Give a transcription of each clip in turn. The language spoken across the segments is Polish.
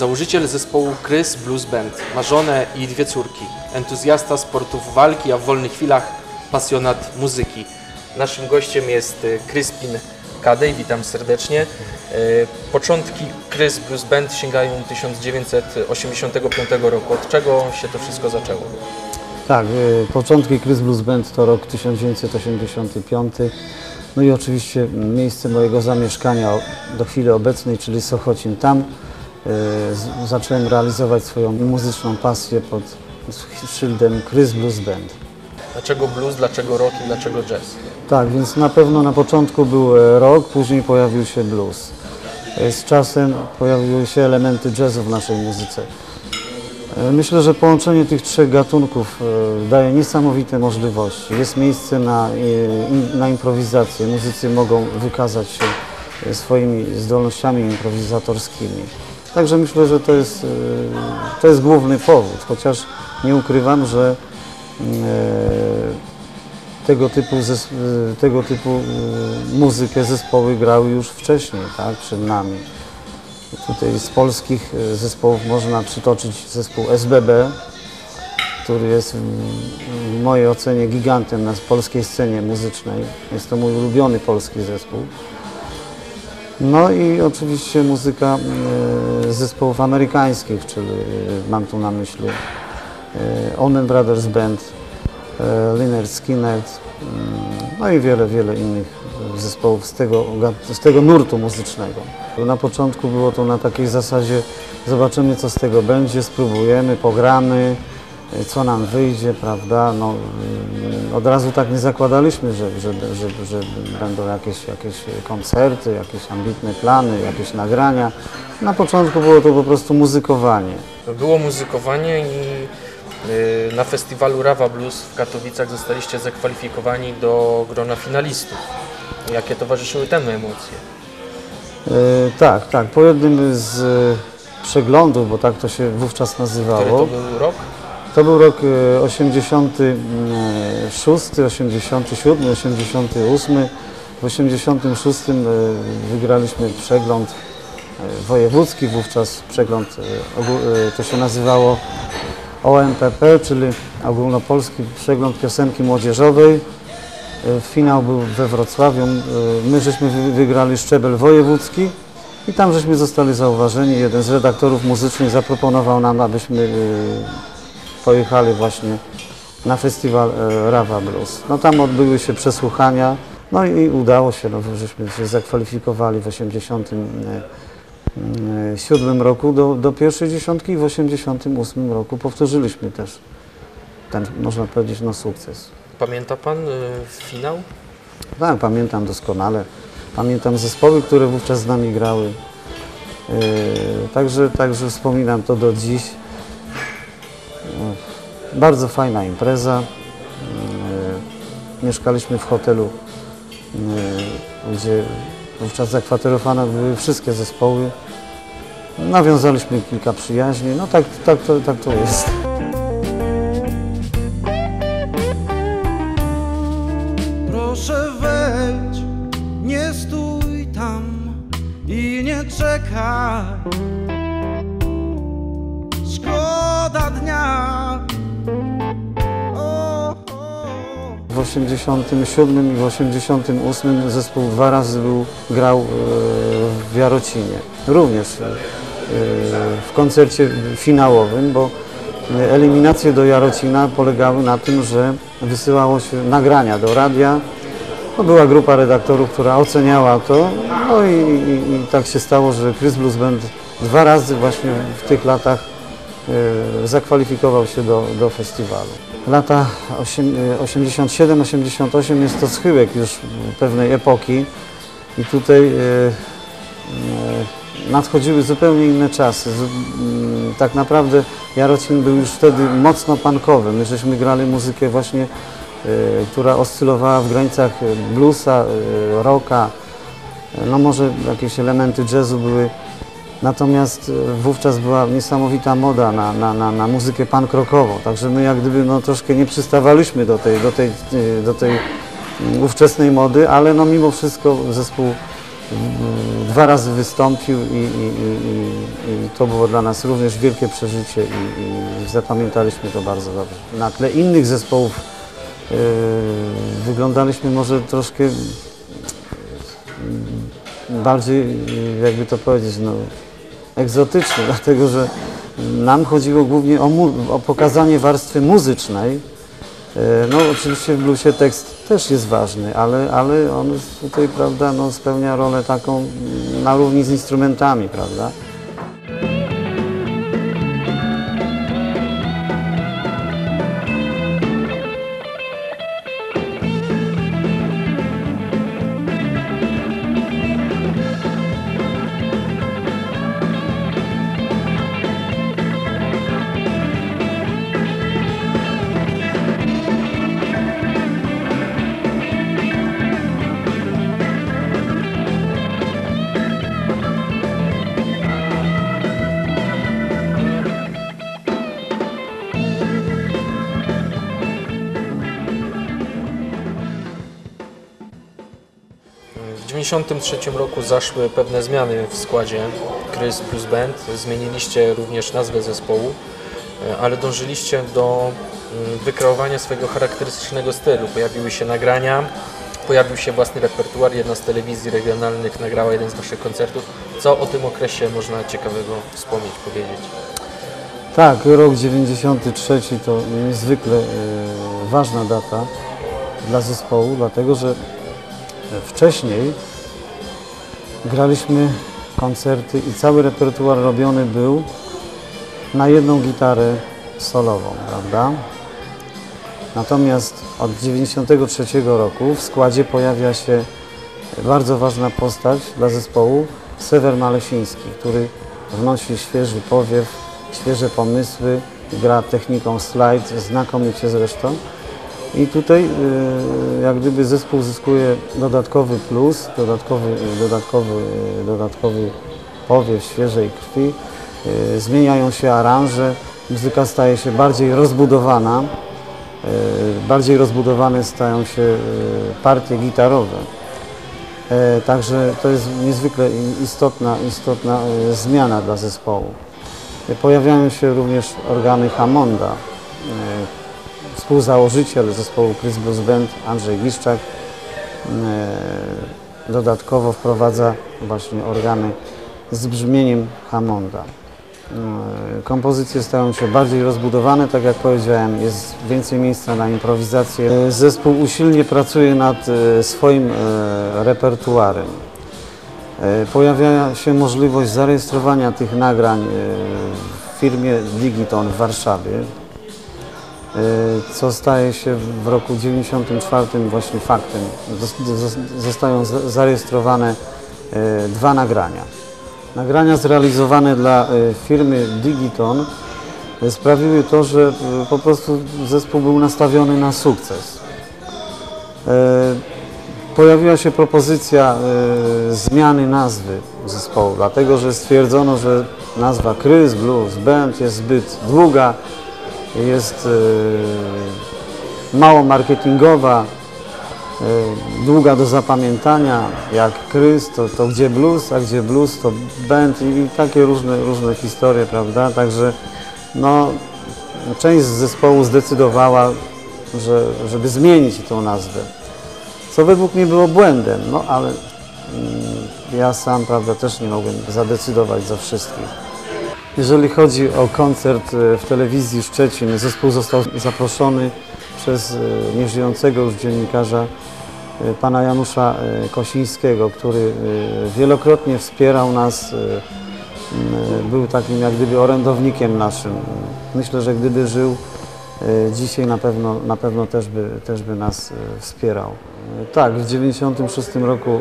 Założyciel zespołu Krys Blues Band ma żonę i dwie córki. Entuzjasta sportów walki, a w wolnych chwilach pasjonat muzyki. Naszym gościem jest y, Kryspin Kadej, witam serdecznie. Y, Początki Krys Blues Band sięgają 1985 roku. Od czego się to wszystko zaczęło? Tak, y, początki Chris Blues Band to rok 1985. No i oczywiście miejsce mojego zamieszkania do chwili obecnej, czyli Sochocin. Tam zacząłem realizować swoją muzyczną pasję pod szyldem Chris Blues Band. Dlaczego blues, dlaczego rock i dlaczego jazz? Tak, więc na pewno na początku był e, rock, później pojawił się blues. E, Z czasem pojawiły się elementy jazzu w naszej muzyce. E, Myślę, że połączenie tych trzech gatunków daje niesamowite możliwości. Jest miejsce na, na improwizację. Muzycy mogą wykazać się swoimi zdolnościami improwizatorskimi. Także myślę, że to jest, e, to jest główny powód, chociaż nie ukrywam, że e, tego typu, y, tego typu muzykę zespoły grały już wcześniej, tak, przed nami. Tutaj z polskich zespołów można przytoczyć zespół SBB, który jest w mojej ocenie gigantem na polskiej scenie muzycznej. Jest to mój ulubiony polski zespół. No i oczywiście muzyka y, zespołów amerykańskich, czyli y, mam tu na myśli y, Allman Brothers Band, e, Lynyrd Skynyrd, no i wiele, wiele innych zespołów z tego, z tego nurtu muzycznego. Na początku było to na takiej zasadzie, zobaczymy co z tego będzie, spróbujemy, pogramy, e, co nam wyjdzie, prawda? No, mm, od razu tak nie zakładaliśmy, że, że, że, że będą jakieś, jakieś koncerty, jakieś ambitne plany, jakieś nagrania. Na początku było to po prostu muzykowanie. Było muzykowanie i y, na festiwalu Rawa Blues w Katowicach zostaliście zakwalifikowani do grona finalistów. Jakie towarzyszyły temu emocje? E, tak, tak. Po jednym z przeglądów, bo tak to się wówczas Który nazywało, to był rok? To był rok e, 86, 87, 88. W 86 e, wygraliśmy przegląd e, wojewódzki, wówczas przegląd, e, to się nazywało OMPP, czyli Ogólnopolski Przegląd Piosenki Młodzieżowej. Finał był we Wrocławiu. My żeśmy wy- wygrali szczebel wojewódzki i tam żeśmy zostali zauważeni. Jeden z redaktorów muzycznych zaproponował nam, abyśmy pojechali właśnie na festiwal e, Rawa Blues. No tam odbyły się przesłuchania, no i udało się, no, żeśmy się zakwalifikowali w 1987 roku do, do pierwszej dziesiątki i w 1988 roku powtórzyliśmy też ten, można powiedzieć, no sukces. Pamięta Pan y, finał? Tak, pamiętam doskonale. Pamiętam zespoły, które wówczas z nami grały. Także, także wspominam to do dziś. Bardzo fajna impreza. Yy, mieszkaliśmy w hotelu, yy, gdzie wówczas zakwaterowane były wszystkie zespoły. Nawiązaliśmy kilka przyjaźni. No tak, tak, to, tak to jest. Proszę wejdź, nie stój tam i nie czekaj. 87 i w 88 zespół dwa razy był, grał e, w Jarocinie. Również e, w koncercie finałowym, bo eliminacje do Jarocina polegały na tym, że wysyłało się nagrania do radia. No, była grupa redaktorów, która oceniała to. No i, i, i tak się stało, że Chris Blues Band dwa razy właśnie w tych latach e, zakwalifikował się do, do festiwalu. Lata osiem- e, 87-88 jest to schyłek już pewnej epoki i tutaj e, e, nadchodziły zupełnie inne czasy. Tak naprawdę Jarocin był już wtedy mocno punkowy. My żeśmy grali muzykę właśnie, która oscylowała w granicach bluesa, rocka, no może jakieś elementy jazzu były. Natomiast e, wówczas była niesamowita moda na, na, na, na muzykę punk rockową, także my jak gdyby no, troszkę nie przystawaliśmy do tej, do tej, e, do tej mm, ówczesnej mody, ale no mimo wszystko zespół mm, dwa razy wystąpił i, i, i, i, to było dla nas również wielkie przeżycie i, i zapamiętaliśmy to bardzo dobrze. Na tle innych zespołów yy, wyglądaliśmy może troszkę mm, bardziej, jakby to powiedzieć, no, egzotycznie, dlatego że nam chodziło głównie o, o pokazanie warstwy muzycznej. E, No oczywiście w bluesie tekst też jest ważny, ale, ale on tutaj, prawda, no, spełnia rolę taką na równi z instrumentami, prawda? 1993 roku zaszły pewne zmiany w składzie Chris Plus Band. Zmieniliście również nazwę zespołu, e, ale dążyliście do mm, wykreowania swojego charakterystycznego stylu. Pojawiły się nagrania, pojawił się własny repertuar. Jedna z telewizji regionalnych nagrała jeden z Waszych koncertów. Co o tym okresie można ciekawego wspomnieć, powiedzieć? Tak, rok 93 to niezwykle e, ważna data dla zespołu, dlatego że wcześniej graliśmy koncerty i cały repertuar robiony był na jedną gitarę solową, prawda? Natomiast od 93 roku w składzie pojawia się bardzo ważna postać dla zespołu, Sewer Malesiński, który wnosi świeży powiew, świeże pomysły, gra techniką slide, znakomicie zresztą. I tutaj y, jak gdyby zespół zyskuje dodatkowy plus, dodatkowy, dodatkowy, dodatkowy powiew świeżej krwi. Y, Zmieniają się aranże, muzyka staje się bardziej rozbudowana, y, bardziej rozbudowane stają się y, partie gitarowe. E, Także to jest niezwykle istotna, istotna zmiana dla zespołu. Pojawiają się również organy Hammonda. Współzałożyciel zespołu Chris Blues Band Andrzej Giszczak e, dodatkowo wprowadza właśnie organy z brzmieniem Hammonda. E, Kompozycje stają się bardziej rozbudowane, tak jak powiedziałem, jest więcej miejsca na improwizację. E, Zespół usilnie pracuje nad swoim repertuarem. Pojawia się możliwość zarejestrowania tych nagrań w firmie Digiton w Warszawie, co staje się w roku 94 właśnie faktem. Zos- zos- Zostają za- zarejestrowane e, dwa nagrania. Nagrania zrealizowane dla e, firmy Digiton sprawiły to, że po prostu zespół był nastawiony na sukces. Pojawiła się propozycja zmiany nazwy zespołu, dlatego że stwierdzono, że nazwa Chris Blues Band jest zbyt długa, jest e, mało marketingowa, e, długa do zapamiętania, jak Chris, to, to gdzie blues, a gdzie blues, to band i, takie różne, różne historie, prawda? Także no, część zespołu zdecydowała, że, żeby zmienić tą nazwę co według mnie było błędem, no ale mm, ja sam, prawda, też nie mogłem zadecydować za wszystkich. Jeżeli chodzi o koncert e, w telewizji Szczecin, zespół został zaproszony przez e, nieżyjącego już dziennikarza e, pana Janusza Kosińskiego, który wielokrotnie wspierał nas, był takim jak gdyby orędownikiem naszym. Myślę, że gdyby żył dzisiaj na pewno, na pewno też, by, też by nas wspierał. Tak, w 1996 roku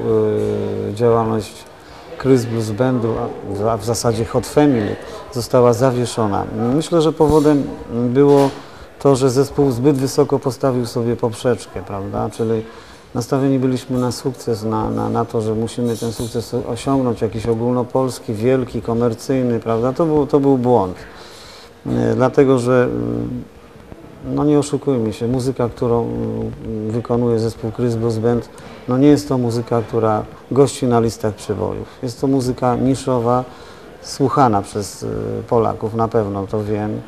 działalność Chris Blues a w- zasadzie Hot Family, została zawieszona. Myślę, że powodem było to, że zespół zbyt wysoko postawił sobie poprzeczkę, prawda? Czyli nastawieni byliśmy na sukces, na, na, na to, że musimy ten sukces osiągnąć, jakiś ogólnopolski, wielki, komercyjny, prawda? To był, to był błąd. E, Dlatego, że mm, no nie oszukujmy się, muzyka, którą mm, wykonuje zespół Chris Blues Band, no nie jest to muzyka, która gości na listach przebojów. Jest to muzyka niszowa, słuchana przez y, Polaków, na pewno to wiem.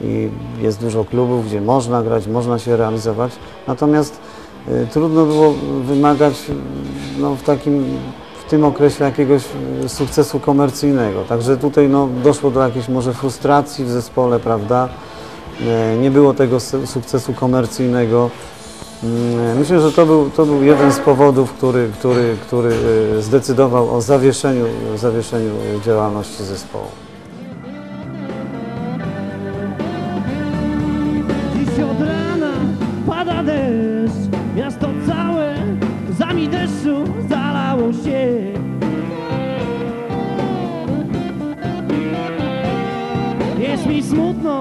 I jest dużo klubów, gdzie można grać, można się realizować. Natomiast y, trudno było wymagać no, w takim w tym okresie jakiegoś y, sukcesu komercyjnego. Także tutaj no, doszło do jakiejś może frustracji w zespole, prawda? Nie było tego su- sukcesu komercyjnego. Mm, Myślę, że to był, to był jeden z powodów, który, który, który y, zdecydował o zawieszeniu, zawieszeniu działalności zespołu. Dziś od rana pada deszcz Miasto całe zami deszczu zalało się Jest mi smutno,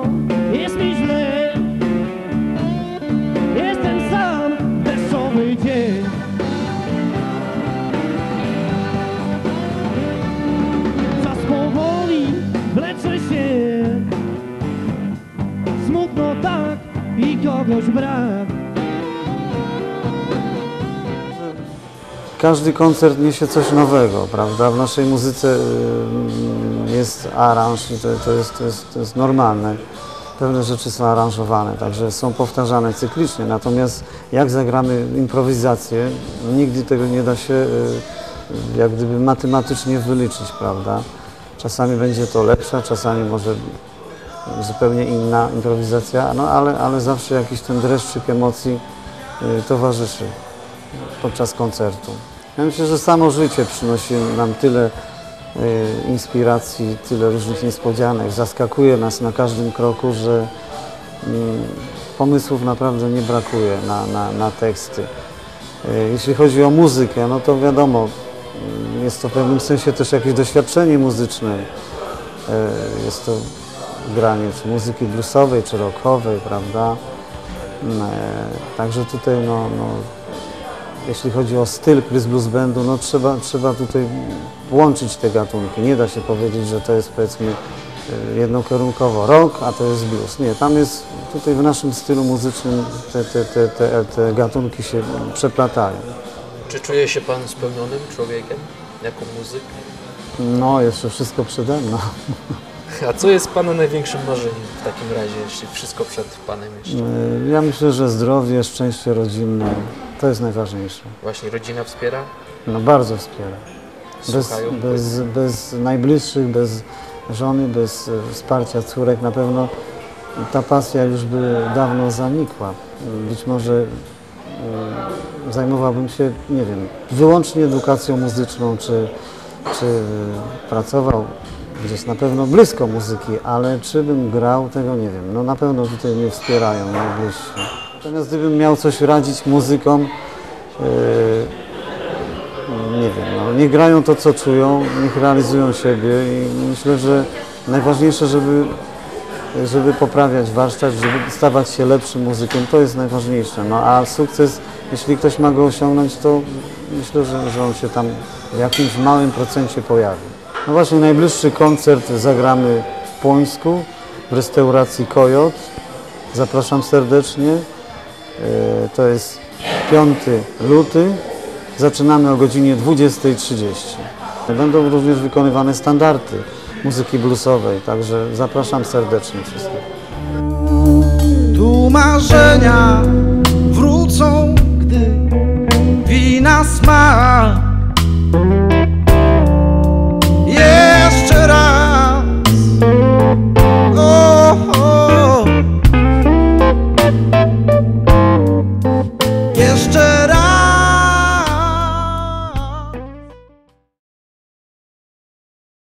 kogoś brak Każdy koncert niesie coś nowego, prawda? W naszej muzyce y, jest aranż i to, to, jest, to, jest, to jest normalne. Pewne rzeczy są aranżowane, także są powtarzane cyklicznie. Natomiast jak zagramy improwizację, no nigdy tego nie da się y, jak gdyby matematycznie wyliczyć, prawda? Czasami będzie to lepsza, czasami może zupełnie inna improwizacja, no ale, ale zawsze jakiś ten dreszczyk emocji y, towarzyszy podczas koncertu. Ja myślę, że samo życie przynosi nam tyle y, inspiracji, tyle różnych niespodzianek, zaskakuje nas na każdym kroku, że mm, pomysłów naprawdę nie brakuje na, na, na teksty. Y, Jeśli chodzi o muzykę, no to wiadomo, mm, jest to w pewnym sensie też jakieś doświadczenie muzyczne. Jest to granie czy muzyki bluesowej, czy rockowej, prawda? Mm, e, Także tutaj no, no, jeśli chodzi o styl Chris Blues Bandu, no trzeba, trzeba tutaj łączyć te gatunki. Nie da się powiedzieć, że to jest powiedzmy y, jednokierunkowo rock, a to jest blues. Nie, tam jest, tutaj w naszym stylu muzycznym te, te, te, te, te gatunki się przeplatają. Czy czuje się Pan spełnionym człowiekiem jako muzyk? No, jeszcze wszystko przede mną. A co jest Pana największym marzeniem w takim razie, jeśli wszystko przed Panem jeszcze? Y, Ja myślę, że zdrowie, szczęście rodzinne to jest najważniejsze. Właśnie rodzina wspiera? No bardzo wspiera. Bez, bez, bez najbliższych, bez żony, bez e, wsparcia córek na pewno ta pasja już by dawno zanikła. Być może e, zajmowałbym się, nie wiem, wyłącznie edukacją muzyczną, czy, czy pracował gdzieś na pewno blisko muzyki, ale czy bym grał, tego nie wiem. No na pewno tutaj mnie wspierają najbliżsi. Natomiast gdybym miał coś radzić muzykom, e, nie wiem, no, grają to, co czują, niech realizują siebie i myślę, że najważniejsze, żeby, żeby poprawiać warsztat, żeby stawać się lepszym muzykiem, to jest najważniejsze. No a sukces, jeśli ktoś ma go osiągnąć, to myślę, że, że on się tam w jakimś małym procencie pojawi. Właśnie, najbliższy koncert zagramy w Płońsku, w restauracji Kojot. Zapraszam serdecznie. E, To jest 5 luty. Zaczynamy o godzinie 20.30. Będą również wykonywane standardy muzyki bluesowej, także zapraszam serdecznie wszystkich. Tu marzenia wrócą, gdy wina smak